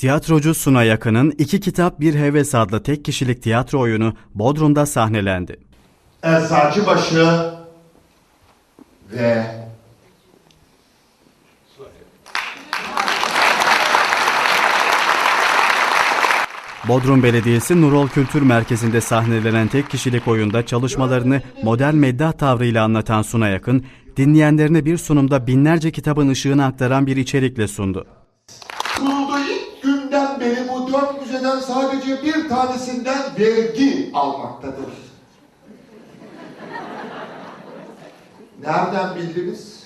Tiyatrocu Suna Yakın'ın İki Kitap Bir Heves adlı tek kişilik tiyatro oyunu Bodrum'da sahnelendi. Eczacıbaşı ve Bodrum Belediyesi Nurol Kültür Merkezi'nde sahnelenen tek kişilik oyunda çalışmalarını modern meddah tavrıyla anlatan Suna Yakın, dinleyenlerine bir sunumda binlerce kitabın ışığını aktaran bir içerikle sundu. Bu dört müzeden sadece bir tanesinden vergi almaktadır. Nereden bildiniz?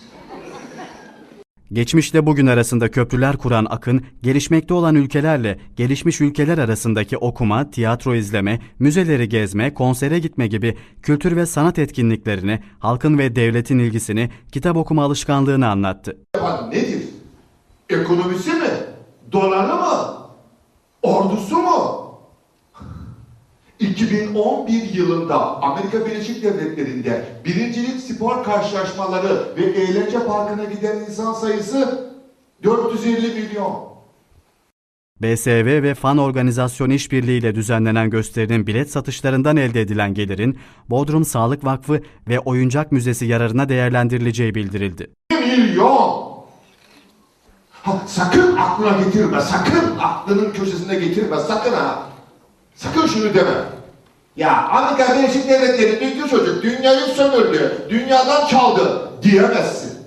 Geçmişle bugün arasında köprüler kuran Akın, gelişmekte olan ülkelerle gelişmiş ülkeler arasındaki okuma, tiyatro izleme, müzeleri gezme, konsere gitme gibi kültür ve sanat etkinliklerini, halkın ve devletin ilgisini, kitap okuma alışkanlığını anlattı. yapan nedir? Ekonomisi mi? Doları mı? 2011 yılında Amerika Birleşik Devletleri'nde birincilik spor karşılaşmaları ve eğlence parkına giden insan sayısı 450 milyon. BSV ve Fan Organizasyon İşbirliği ile düzenlenen gösterinin bilet satışlarından elde edilen gelirin Bodrum Sağlık Vakfı ve Oyuncak Müzesi yararına değerlendirileceği bildirildi. 1 milyon. Ha, sakın aklına getirme, sakın aklının köşesine getirme, sakın ha. Sakın şunu deme. Ya Amerika Birleşik Devletleri dünkü çocuk dünyayı sömürdü, dünyadan çaldı diyemezsin.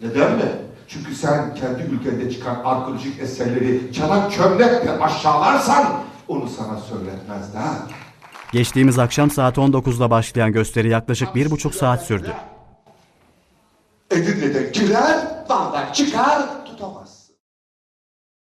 Neden mi? Çünkü sen kendi ülkende çıkan arkeolojik eserleri çanak çömlekle aşağılarsan onu sana söyletmez daha. Geçtiğimiz akşam saat 19'da başlayan gösteri yaklaşık bir buçuk saat sürdü. Edirne'de girer, Van'dan çıkar.